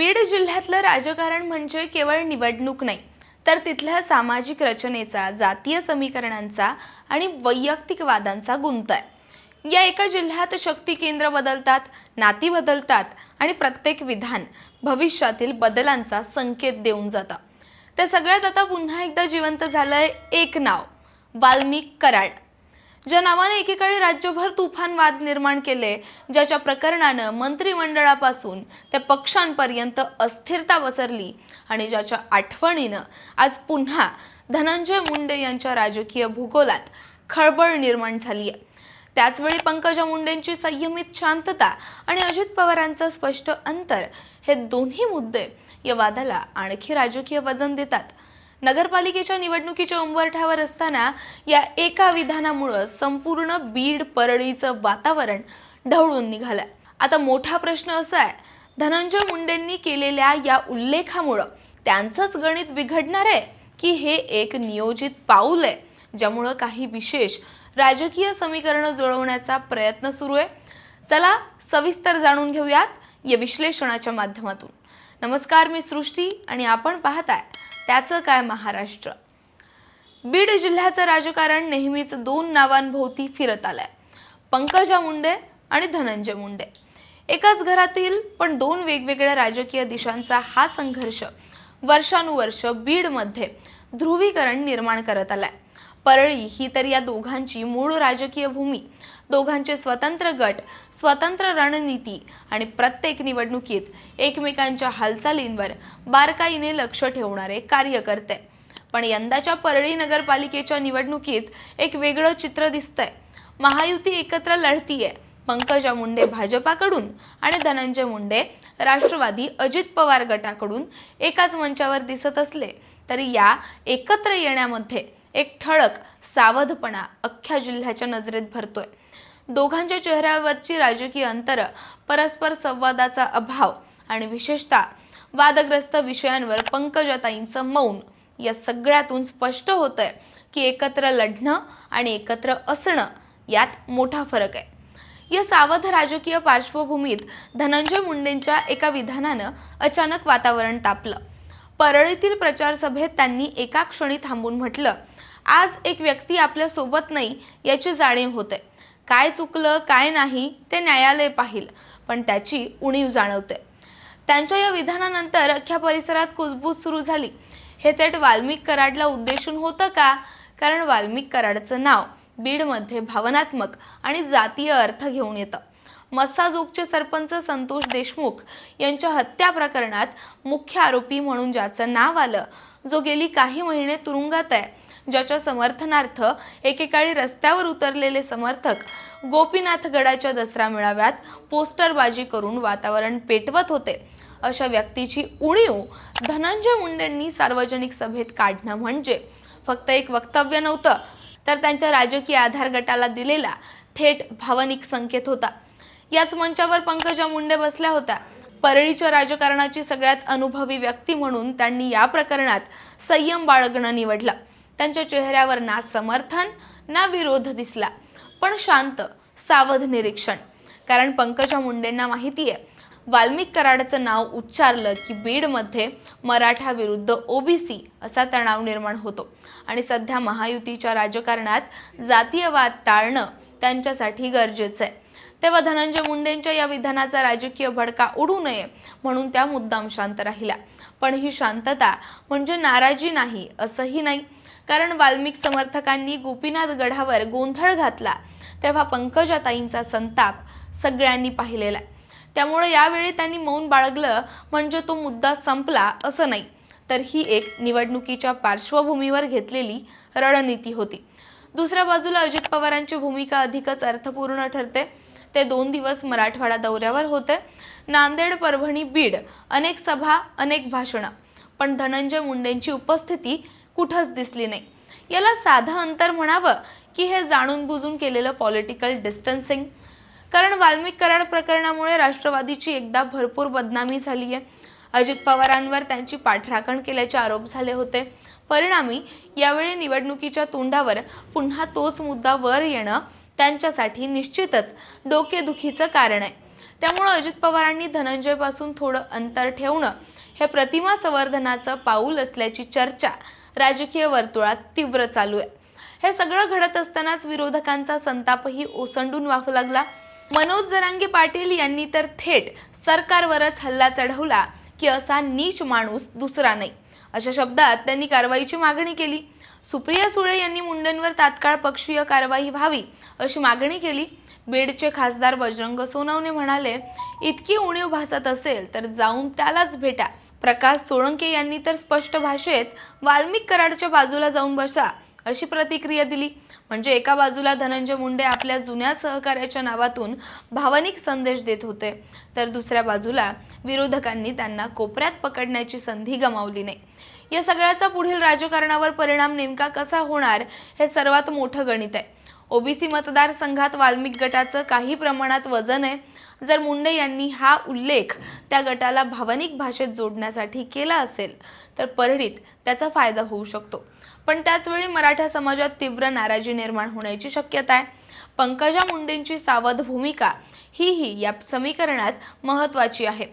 बीड जिल्ह्यातलं राजकारण म्हणजे केवळ निवडणूक नाही तर तिथल्या सामाजिक रचनेचा जातीय समीकरणांचा आणि वैयक्तिक वादांचा गुंत आहे. या एका जिल्ह्यात शक्ती केंद्र बदलतात नाती बदलतात आणि प्रत्येक विधान भविष्यातील बदलांचा संकेत देऊन जातं. त्या सगळ्यात आता पुन्हा एकदा जिवंत झालंय एक नाव वाल्मिक कराड. ज्या नावाने एकेकाळी राज्यभर तुफान वाद निर्माण केले ज्याच्या प्रकरणानं मंत्रिमंडळापासून त्या पक्षांपर्यंत अस्थिरता पसरली आणि ज्याच्या आठवणीनं आज पुन्हा धनंजय मुंडे यांच्या राजकीय भूगोलात खळबळ निर्माण झाली आहे. त्याचवेळी पंकजा मुंडेंची संयमित शांतता आणि अजित पवारांचं स्पष्ट अंतर हे दोन्ही मुद्दे या वादाला आणखी राजकीय वजन देतात. नगरपालिकेच्या निवडणुकीच्या उंबरठ्यावर असताना या एका विधानामुळं संपूर्ण बीड परळीचं वातावरण ढवळून निघालंय. आता मोठा प्रश्न असा आहे धनंजय मुंडेंनी केलेल्या या उल्लेखामुळं त्यांचंच गणित बिघडणार आहे की हे एक नियोजित पाऊल आहे ज्यामुळं काही विशेष राजकीय समीकरणं जुळवण्याचा प्रयत्न सुरू आहे? चला सविस्तर जाणून घेऊयात या विश्लेषणाच्या माध्यमातून. नमस्कार मी सृष्टी आणि आपण पाहताय त्याचं काय महाराष्ट्र. बीड जिल्ह्याचं राजकारण नेहमीच दोन नावांभोवती फिरत आलंय. पंकजा मुंडे आणि धनंजय मुंडे. एकाच घरातील पण दोन वेगवेगळ्या राजकीय दिशांचा हा संघर्ष वर्षानुवर्ष बीडमध्ये ध्रुवीकरण निर्माण करत आलाय. परळी ही तर या दोघांची मूळ राजकीय भूमी. दोघांचे स्वतंत्र गट स्वतंत्र रणनीती आणि प्रत्येक निवडणुकीत एकमेकांच्या हालचालींवर बारकाईने लक्ष ठेवणारे कार्यकर्ते. पण यंदाच्या परळी नगरपालिकेच्या निवडणुकीत एक वेगळं चित्र दिसतंय. महायुती एकत्र लढतीये. पंकजा मुंडे भाजपाकडून आणि धनंजय मुंडे राष्ट्रवादी अजित पवार गटाकडून एकाच मंचावर दिसत असले तरी या एकत्र येण्यामध्ये एक ठळक सावधपणा अख्ख्या जिल्ह्याच्या नजरेत भरतोय. दोघांच्या चेहऱ्यावरची राजकीय अंतर परस्पर संवादाचा अभाव आणि विशेषतः वादग्रस्त विषयांवर पंकजाताईंचं मौन या सगळ्यातून स्पष्ट होतंय की एकत्र लढणं आणि एकत्र असणं यात मोठा फरक आहे. या सावध राजकीय पार्श्वभूमीत धनंजय मुंडेंच्या एका विधानानं अचानक वातावरण तापलं. परळीतील प्रचार सभेत त्यांनी एका क्षणी थांबून म्हटलं आज एक व्यक्ती आपल्यासोबत नाही याची जाणीव होते. काय चुकलं काय नाही ते न्यायालय पाहील. पण त्याची उणीव जाणवते. त्यांच्या या विधानानंतर अख्ख्या परिसरात कुजबूज सुरू झाली. हे थेट वाल्मिक कराडला उद्देशून होतं का? कारण वाल्मिक कराडचं नाव बीडमध्ये भावनात्मक आणि जातीय अर्थ घेऊन येतं. मस्साजोगचे सरपंच संतोष देशमुख यांच्या हत्या प्रकरणात मुख्य आरोपी म्हणून ज्याचं नाव आलं जो गेली काही महिने तुरुंगात आहे ज्याच्या समर्थनार्थ एकेकाळी रस्त्यावर उतरलेले समर्थक गोपीनाथगडाच्या दसरा मेळाव्यात पोस्टरबाजी करून वातावरण पेटवत होते. अशा व्यक्तीची उणीव धनंजय मुंडेंनी सार्वजनिक सभेत काढणं म्हणजे. फक्त एक वक्तव्य नव्हतं तर त्यांच्या राजकीय आधार गटाला दिलेला थेट भावनिक संकेत होता. याच मंचावर पंकजा मुंडे बसल्या होत्या. परळीच्या राजकारणाची सगळ्यात अनुभवी व्यक्ती म्हणून त्यांनी या प्रकरणात संयम बाळगणं निवडलं. त्यांच्या चेहऱ्यावर ना समर्थन ना विरोध दिसला. पण शांत सावध निरीक्षण. कारण पंकजा मुंडेंना माहिती आहे वाल्मिक कराडचं नाव उच्चारलं की बीडमध्ये मराठा विरुद्ध ओबीसी असा तणाव निर्माण होतो. आणि सध्या महायुतीच्या राजकारणात जातीयवाद टाळणं त्यांच्यासाठी गरजेचं आहे. तेव्हा धनंजय मुंडेंच्या या विधानाचा राजकीय भडका उडू नये म्हणून त्या मुद्दाम शांत राहिल्या. पण ही शांतता म्हणजे नाराजी नाही असंही नाही. कारण वाल्मिक समर्थकांनी गोपीनाथ गडावर गोंधळ घातला. तेव्हा पंकजाताईंचा संताप सगळ्यांनी पाहिलेला आहे. त्यामुळे यावेळी त्यांनी मौन बाळगलं म्हणजे तो मुद्दा संपला असं नाही. तर ही एक निवडणुकीच्या पार्श्वभूमीवर घेतलेली रणनीती होती. दुसऱ्या बाजूला अजित पवारांची भूमिका अधिकच अर्थपूर्ण ठरते. ते दोन दिवस मराठवाडा दौऱ्यावर होते. नांदेड परभणी बीड अनेक सभा अनेक भाषणं. पण धनंजय मुंडेंची उपस्थिती कुठंच दिसली नाही. याला साधं अंतर म्हणावं की हे जाणून बुजून केलेलं पॉलिटिकल डिस्टन्सिंग कारण वाल्मिक कराड प्रकरणामुळे राष्ट्रवादीची एकदा भरपूर बदनामी झाली आहे अजित पवारांवर त्यांची पाठराखण केल्याचे आरोप झाले होते. परिणामी यावेळी निवडणुकीच्या तोंडावर पुन्हा तोच मुद्दा वर येणं त्यांच्यासाठी निश्चितच डोकेदुखीचं कारण आहे. त्यामुळं अजित पवारांनी धनंजयपासून थोडं अंतर ठेवणं हे प्रतिमा संवर्धनाचं पाऊल असल्याची चर्चा राजकीय वर्तुळात तीव्र चालू आहे. हे सगळं घडत असतानाच विरोधकांचा संतापही ओसंडून वाहू लागला. मनोज जरांगे पाटील यांनी तर थेट सरकारवरच हल्ला चढवला की असा नीच माणूस दुसरा नाही. अशा शब्दात त्यांनी कारवाईची मागणी केली. सुप्रिया सुळे यांनी मुंडेंवर तात्काळ पक्षीय कारवाई व्हावी अशी मागणी केली. बीडचे खासदार बजरंग सोनवणे म्हणाले इतकी उणीव भासत असेल तर जाऊन त्यालाच भेटा. प्रकाश सोळंके यांनी तर स्पष्ट भाषेत वाल्मिक कराडच्या बाजूला जाऊन बसा अशी प्रतिक्रिया दिली. म्हणजे एका बाजूला धनंजय मुंडे आपल्या जुन्या सहकार्याच्या नावातून भावनिक संदेश देत होते. तर दुसऱ्या बाजूला विरोधकांनी त्यांना कोपऱ्यात पकडण्याची संधी गमावली नाही. या सगळ्याचा पुढील राजकारणावर परिणाम नेमका कसा होणार हे सर्वात मोठं गणित आहे. ओबीसी मतदारसंघात वाल्मिक गटाचं काही प्रमाणात वजन आहे. जर मुंडे यांनी हा उल्लेख त्या गटाला भावनिक भाषेत जोडण्यासाठी केला असेल तर परळीत त्याचा फायदा होऊ शकतो. पण त्याचवेळी मराठा समाजात तीव्र नाराजी निर्माण होण्याची शक्यता आहे. पंकजा मुंडेंची सावध भूमिका हीही या समीकरणात महत्त्वाची आहे.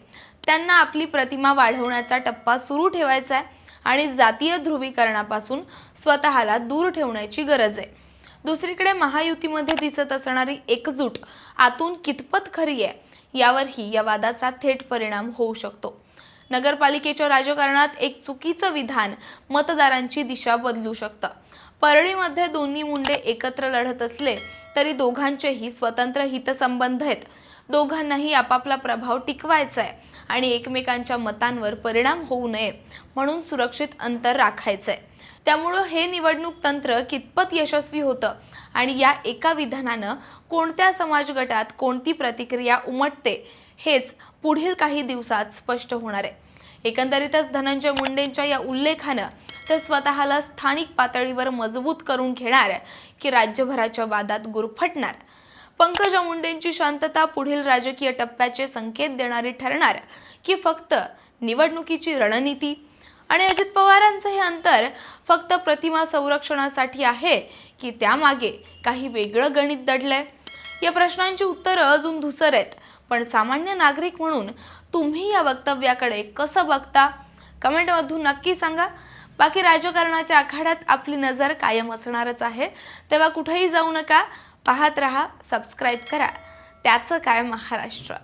त्यांना आपली प्रतिमा वाढवण्याचा टप्पा सुरू ठेवायचा आहे आणि जातीय ध्रुवीकरणापासून स्वतःला दूर ठेवण्याची गरज आहे. दुसरीकडे महायुतीमध्ये दिसत असणारी एकजूट आतून कितपत खरी आहे यावरही या वादाचा थेट परिणाम होऊ शकतो. नगरपालिकेच्या राजकारणात एक चुकीचं विधान मतदारांची दिशा बदलू शकतं. परळीमध्ये दोन्ही मुंडे एकत्र लढत असले तरी दोघांचेही स्वतंत्र हितसंबंध आहेत. दोघांनाही आपापला प्रभाव टिकवायचा आहे आणि एकमेकांच्या मतांवर परिणाम होऊ नये म्हणून सुरक्षित अंतर राखायचं आहे त्यामुळं हे निवडणूक तंत्र कितपत यशस्वी होतं आणि या एका विधानानं कोणत्या समाज गटात कोणती प्रतिक्रिया उमटते हेच पुढील काही दिवसात स्पष्ट होणार आहे एकंदरीतच धनंजय मुंडेंच्या या उल्लेखानं ते स्वतःला स्थानिक पातळीवर मजबूत करून घेणार की राज्यभराच्या वादात गुरफटणार. पंकजा मुंडेंची शांतता पुढील राजकीय टप्प्याचे संकेत देणारी ठरणार की फक्त निवडणुकीची रणनीती? आणि अजित पवारांचं हे अंतर फक्त प्रतिमा संरक्षणासाठी आहे की त्यामागे काही वेगळं गणित दडलंय? या प्रश्नांची उत्तरं अजून धुसर आहेत पण सामान्य नागरिक म्हणून तुम्ही या वक्तव्याकडे कसं बघता? कमेंटमधून नक्की सांगा. बाकी राजकारणाच्या आखाड्यात आपली नजर कायम असणारच आहे. तेव्हा कुठेही जाऊ नका. पाहत रहा सबस्क्राईब करा. त्याचं काय महाराष्ट्र?